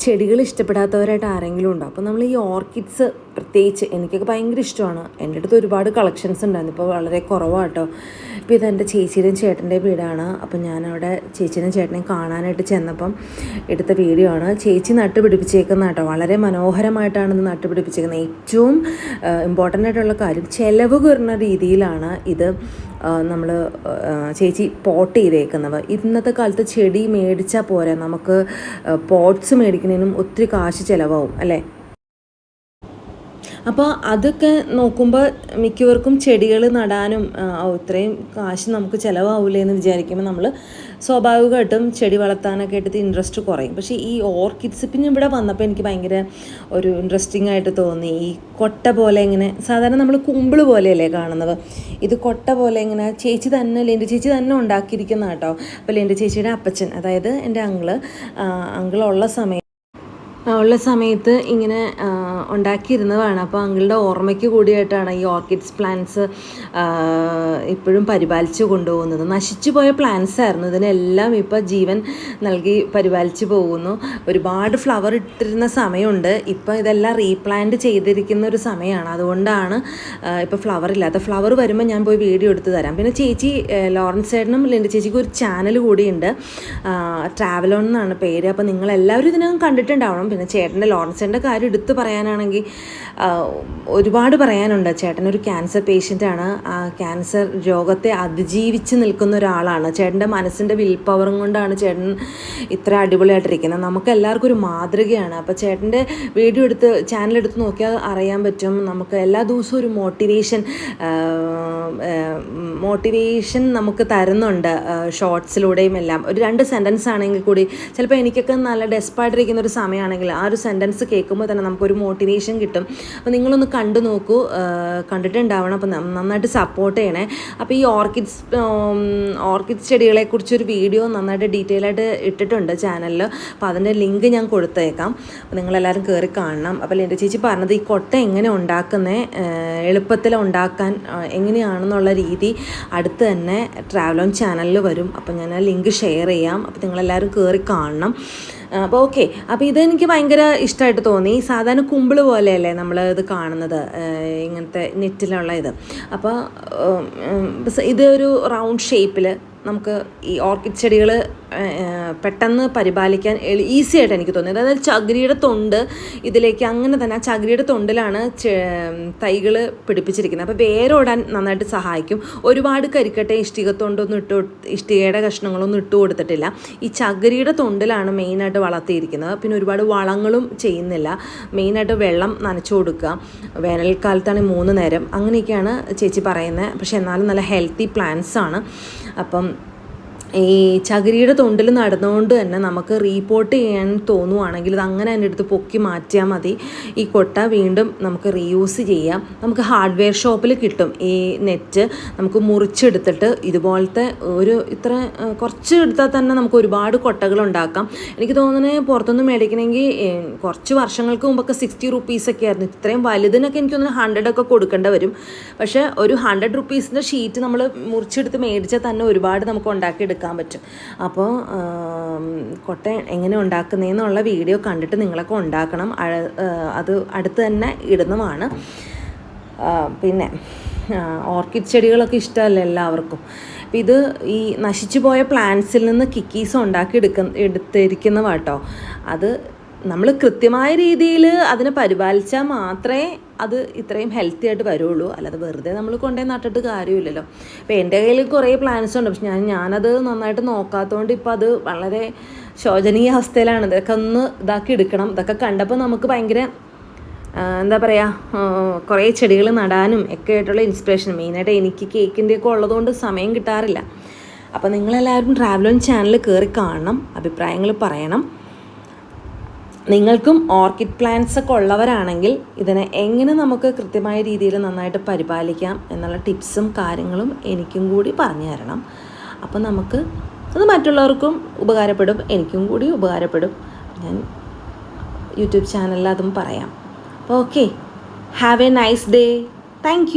ചെടികൾ ഇഷ്ടപ്പെടാത്തവരായിട്ട് ആരെങ്കിലും ഉണ്ടോ? അപ്പോൾ നമ്മൾ ഈ ഓർക്കിഡ്സ് പ്രത്യേകിച്ച് എനിക്കൊക്കെ ഭയങ്കര ഇഷ്ടമാണ്. എന്റെ അടുത്ത് ഒരുപാട് കളക്ഷൻസ് ഉണ്ടായിരുന്നു. ഇപ്പോൾ വളരെ കുറവാട്ടോ. ഇപ്പോൾ ഇത് എന്റെ ചേച്ചിയുടെയും ചേട്ടന്റെയും വീടാണ്. അപ്പോൾ ഞാനവിടെ ചേച്ചിയുടെയും ചേട്ടനെയും കാണാനായിട്ട് ചെന്നപ്പം എടുത്ത വീഡിയോ ആണ്. ചേച്ചി നട്ടുപിടിപ്പിച്ചേക്കുന്ന കേട്ടോ വളരെ മനോഹരമായിട്ടാണ് ഇത് നട്ടുപിടിപ്പിച്ചേക്കുന്നത്. ഏറ്റവും ഇമ്പോർട്ടന്റ് ആയിട്ടുള്ള കാര്യം ചിലവ് കുറഞ്ഞ രീതിയിലാണ് ഇത് നമ്മൾ ചേച്ചി പോട്ട് ചെയ്തേക്കുന്നത്. ഇന്നത്തെ കാലത്ത് ചെടി മേടിച്ചാൽ പോരാ നമുക്ക് പോട്ട്സ് മേടിക്കുന്നതിനും ഒത്തിരി കാശ് ചിലവാകും അല്ലേ? അപ്പോൾ അതൊക്കെ നോക്കുമ്പോൾ മിക്കവർക്കും ചെടികൾ നടാനും ഇത്രയും കാശ് നമുക്ക് ചിലവാവില്ലേ എന്ന് വിചാരിക്കുമ്പോൾ നമ്മൾ സ്വാഭാവികമായിട്ടും ചെടി വളർത്താനൊക്കെ ആയിട്ട് ഇൻട്രസ്റ്റ് കുറയും. പക്ഷേ ഈ ഓർക്കിഡ്സ് പിന്നെ ഇവിടെ വന്നപ്പോൾ എനിക്ക് ഭയങ്കര ഒരു ഇൻട്രസ്റ്റിംഗ് ആയിട്ട് തോന്നി. ഈ കൊട്ട പോലെ ഇങ്ങനെ സാധാരണ നമ്മൾ കുമ്പിൾ പോലെയല്ലേ കാണുന്നത്? ഇത് കൊട്ട പോലെ ഇങ്ങനെ ചേച്ചി തന്നെ ലിന്റെ ചേച്ചി തന്നെ ഉണ്ടാക്കിയിരിക്കുന്ന കേട്ടോ. അപ്പോൾ ലിന്റെ ചേച്ചിയുടെ അപ്പച്ചൻ അതായത് എന്റെ അങ്കിൾ അങ്കിളുള്ള സമയം ആ, ഉള്ള സമയത്ത് ഇങ്ങനെ ഉണ്ടാക്കിയിരുന്നതാണ്. അപ്പോൾ അങ്കിളുടെ ഓർമ്മയ്ക്ക് കൂടിയായിട്ടാണ് ഈ ഓർക്കിഡ്സ് പ്ലാന്റ്സ് ഇപ്പോഴും പരിപാലിച്ച് കൊണ്ടുപോകുന്നത്. നശിച്ചു പോയ പ്ലാന്റ്സ് ആയിരുന്നു. ഇതിനെല്ലാം ഇപ്പോൾ ജീവൻ നൽകി പരിപാലിച്ച് പോകുന്നു. ഒരുപാട് ഫ്ലവർ ഇട്ടിരുന്ന സമയമുണ്ട്. ഇപ്പോൾ ഇതെല്ലാം റീപ്ലാന്റ് ചെയ്തിരിക്കുന്ന ഒരു സമയമാണ്. അതുകൊണ്ടാണ് ഇപ്പോൾ ഫ്ലവർ ഇല്ലാത്ത. ഫ്ലവർ വരുമ്പോൾ ഞാൻ പോയി വീഡിയോ എടുത്ത് തരാം. പിന്നെ ചേച്ചി ലോറൻസ് ചേട്ടനും ലിന്റെ ചേച്ചിക്ക് ഒരു ചാനൽ കൂടിയുണ്ട്. ട്രാവലോൺ എന്നാണ് പേര്. അപ്പോൾ നിങ്ങളെല്ലാവരും ഇതിനകം കണ്ടിട്ടുണ്ടാവണം. പിന്നെ ചേട്ടന്റെ ലോറൻസ് ചേട്ടന്റെ കാര്യം എടുത്ത് പറയാനാണെങ്കിൽ ആ, ഒരുപാട് പറയാനുണ്ട്. ചേട്ടൻ ഒരു ക്യാൻസർ പേഷ്യന്റാണ് ക്യാൻസർ രോഗത്തെ അതിജീവിച്ച് നിൽക്കുന്ന ഒരാളാണ്. ചേട്ടന്റെ മനസ്സിന്റെ വിൽ പവറും കൊണ്ടാണ് ചേട്ടൻ ഇത്ര അടിപൊളിയായിട്ടിരിക്കുന്നത്. നമുക്ക് എല്ലാവർക്കും ഒരു മാതൃകയാണ്. അപ്പോൾ ചേട്ടന്റെ വീഡിയോ എടുത്ത് ചാനൽ എടുത്ത് നോക്കിയാൽ അറിയാൻ പറ്റും. നമുക്ക് എല്ലാ ദിവസവും ഒരു മോട്ടിവേഷൻ മോട്ടിവേഷൻ നമുക്ക് തരുന്നുണ്ട് ഷോർട്സിലൂടെയും എല്ലാം. ഒരു രണ്ട് സെന്റൻസ് ആണെങ്കിൽ കൂടി ചിലപ്പോൾ എനിക്കൊക്കെ നല്ല ഡെസ്പായിട്ടിരിക്കുന്ന ഒരു സമയമാണെങ്കിൽ ആ ഒരു സെന്റൻസ് കേൾക്കുമ്പോൾ തന്നെ നമുക്കൊരു മോട്ടിവേഷൻ കിട്ടും. അപ്പോൾ നിങ്ങളൊന്ന് കണ്ടു നോക്കൂ കണ്ടിട്ടുണ്ടാവണം. അപ്പോൾ നന്നായിട്ട് സപ്പോർട്ട് ചെയ്യണേ. അപ്പോൾ ഈ ഓർക്കിഡ്സ് ഓർക്കിഡ്സ് ചെടികളെക്കുറിച്ചൊരു വീഡിയോ നന്നായിട്ട് ഡീറ്റെയിൽ ആയിട്ട് ഇട്ടിട്ടുണ്ട് ചാനലിൽ അപ്പോൾ അതിന്റെ ലിങ്ക് ഞാൻ കൊടുത്തേക്കാം. അപ്പോൾ നിങ്ങളെല്ലാവരും കയറി കാണണം. അപ്പോൾ എന്റെ ചേച്ചി പറഞ്ഞത് ഈ കൊട്ട എങ്ങനെ ഉണ്ടാക്കുന്നത് എളുപ്പത്തിൽ ഉണ്ടാക്കാൻ എങ്ങനെയാണെന്നുള്ള രീതി അടുത്ത് തന്നെ ട്രാവലോൺ ചാനലിൽ വരും. അപ്പോൾ ഞാൻ ആ ലിങ്ക് ഷെയർ ചെയ്യാം. അപ്പോൾ നിങ്ങളെല്ലാവരും കയറി കാണണം. അപ്പോൾ ഓക്കെ അപ്പോൾ ഇതെനിക്ക് ഭയങ്കര ഇഷ്ടമായിട്ട് തോന്നി. സാധാരണ കുമ്പിൾ പോലെയല്ലേ നമ്മൾ ഇത് കാണുന്നത് ഇങ്ങനത്തെ നെറ്റിലുള്ള ഇത്. അപ്പോൾ ഇത് ഒരു റൗണ്ട് ഷേപ്പിൽ നമുക്ക് ഈ ഓർക്കിഡ് ചെടികൾ പെട്ടെന്ന് പരിപാലിക്കാൻ ഈസി ആയിട്ട് എനിക്ക് തോന്നി അതായത് ചകിരിയുടെ തൊണ്ട് ഇതിലേക്ക് അങ്ങനെ തന്നെ ആ ചകിരിയുടെ തൊണ്ടിലാണ് തൈകൾ പിടിപ്പിച്ചിരിക്കുന്നത്. അപ്പോൾ വേരോടാൻ നന്നായിട്ട് സഹായിക്കും. ഒരുപാട് കരിക്കട്ടെ ഇഷ്ടിക തൊണ്ടൊന്നും ഇട്ട് ഇഷ്ടികയുടെ കഷ്ണങ്ങളൊന്നും ഇട്ട് കൊടുത്തിട്ടില്ല. ഈ ചകിരിയുടെ തൊണ്ടിലാണ് മെയിനായിട്ട് വളർത്തിയിരിക്കുന്നത്. പിന്നെ ഒരുപാട് വളങ്ങളും ചെയ്യുന്നില്ല. മെയിനായിട്ട് വെള്ളം നനച്ചു കൊടുക്കുക. വേനൽക്കാലത്താണ് മൂന്ന് നേരം. അങ്ങനെയൊക്കെയാണ് ചേച്ചി പറയുന്നത്. പക്ഷേ എന്നാലും നല്ല ഹെൽത്തി പ്ലാന്റ്സ് ആണ്. അപ്പം ഈ ചകിരിയുടെ തൊണ്ടിൽ നടന്നുകൊണ്ട് തന്നെ നമുക്ക് റീപോർട്ട് ചെയ്യാൻ തോന്നുവാണെങ്കിൽ ഇത് അങ്ങനെ എന്റെ അടുത്ത് പൊക്കി മാറ്റിയാൽ മതി. ഈ കൊട്ട വീണ്ടും നമുക്ക് റീയൂസ് ചെയ്യാം. നമുക്ക് ഹാർഡ്വെയർ ഷോപ്പിൽ കിട്ടും. ഈ നെറ്റ് നമുക്ക് മുറിച്ചെടുത്തിട്ട് ഇതുപോലത്തെ ഒരു ഇത്ര കുറച്ച് എടുത്താൽ തന്നെ നമുക്ക് ഒരുപാട് കൊട്ടകൾ ഉണ്ടാക്കാം. എനിക്ക് തോന്നുന്നത് പുറത്തുനിന്ന് മേടിക്കണമെങ്കിൽ കുറച്ച് വർഷങ്ങൾക്ക് മുമ്പൊക്കെ സിക്സ്റ്റി റുപ്പീസൊക്കെ ആയിരുന്നു. ഇത്രയും വലുതിനൊക്കെ എനിക്ക് തോന്നുന്നു ഹൺഡ്രഡ് ഒക്കെ കൊടുക്കേണ്ടി വരും. പക്ഷേ ഒരു ഹൺഡ്രഡ് റുപ്പീസിന്റെ ഷീറ്റ് നമ്മൾ മുറിച്ചെടുത്ത് മേടിച്ചാൽ തന്നെ ഒരുപാട് നമുക്ക് ഉണ്ടാക്കിയെടുക്കാൻ പറ്റും. അപ്പോൾ കൊട്ട എങ്ങനെ ഉണ്ടാക്കുന്നതെന്നുള്ള വീഡിയോ കണ്ടിട്ട് നിങ്ങളൊക്കെ ഉണ്ടാക്കണം. അത് അടുത്ത് തന്നെ ഇടുന്നതാണ്. പിന്നെ ഓർക്കിഡ് ചെടികളൊക്കെ ഇഷ്ടമല്ല എല്ലാവർക്കും? അപ്പം ഇത് ഈ നശിച്ചു പോയ പ്ലാന്റ്സിൽ നിന്ന് കിക്കീസ് ഉണ്ടാക്കി എടുക്ക എടുത്തിരിക്കുന്ന കേട്ടോ അത് നമ്മൾ കൃത്യമായ രീതിയിൽ അതിനെ പരിപാലിച്ചാൽ മാത്രമേ അത് ഇത്രയും ഹെൽത്തി ആയിട്ട് വരുള്ളൂ. അല്ലാതെ വെറുതെ നമ്മൾ കൊണ്ടേ നട്ടിട്ട് കാര്യമില്ലല്ലോ. അപ്പോൾ എന്റെ കയ്യിൽ കുറേ പ്ലാൻസ് ഉണ്ട്. പക്ഷെ ഞാൻ ഞാനത് നന്നായിട്ട് നോക്കാത്തതുകൊണ്ട് ഇപ്പോൾ അത് വളരെ ശോചനീയ അവസ്ഥയിലാണ്. ഇതൊക്കെ ഒന്ന് ഇതാക്കി എടുക്കണം. ഇതൊക്കെ കണ്ടപ്പോൾ നമുക്ക് ഭയങ്കര എന്താ പറയുക കുറേ ചെടികൾ നടാനും ഒക്കെ ആയിട്ടുള്ള ഇൻസ്പിറേഷൻ മെയിനായിട്ട് എനിക്ക് കേക്കിന്റെ ഒക്കെ ഉള്ളതുകൊണ്ട് സമയം കിട്ടാറില്ല. അപ്പോൾ നിങ്ങളെല്ലാവരും ട്രാവലോൺ ചാനൽ കയറി കാണണം. അഭിപ്രായങ്ങൾ പറയണം. നിങ്ങൾക്കും ഓർക്കിഡ് പ്ലാന്റ്സ് ഒക്കെ ഉള്ളവരാണെങ്കിൽ ഇതിനെ എങ്ങനെ നമുക്ക് കൃത്യമായ രീതിയിൽ നന്നായിട്ട് പരിപാലിക്കാം എന്നുള്ള ടിപ്സും കാര്യങ്ങളും എനിക്കും കൂടി പറഞ്ഞു തരണം. അപ്പോൾ നമുക്ക് അത് മറ്റുള്ളവർക്കും ഉപകാരപ്പെടും എനിക്കും കൂടി ഉപകാരപ്പെടും. ഞാൻ യൂട്യൂബ് ചാനലിൽ അതും പറയാം. അപ്പോൾ okay. Have a nice day. Thank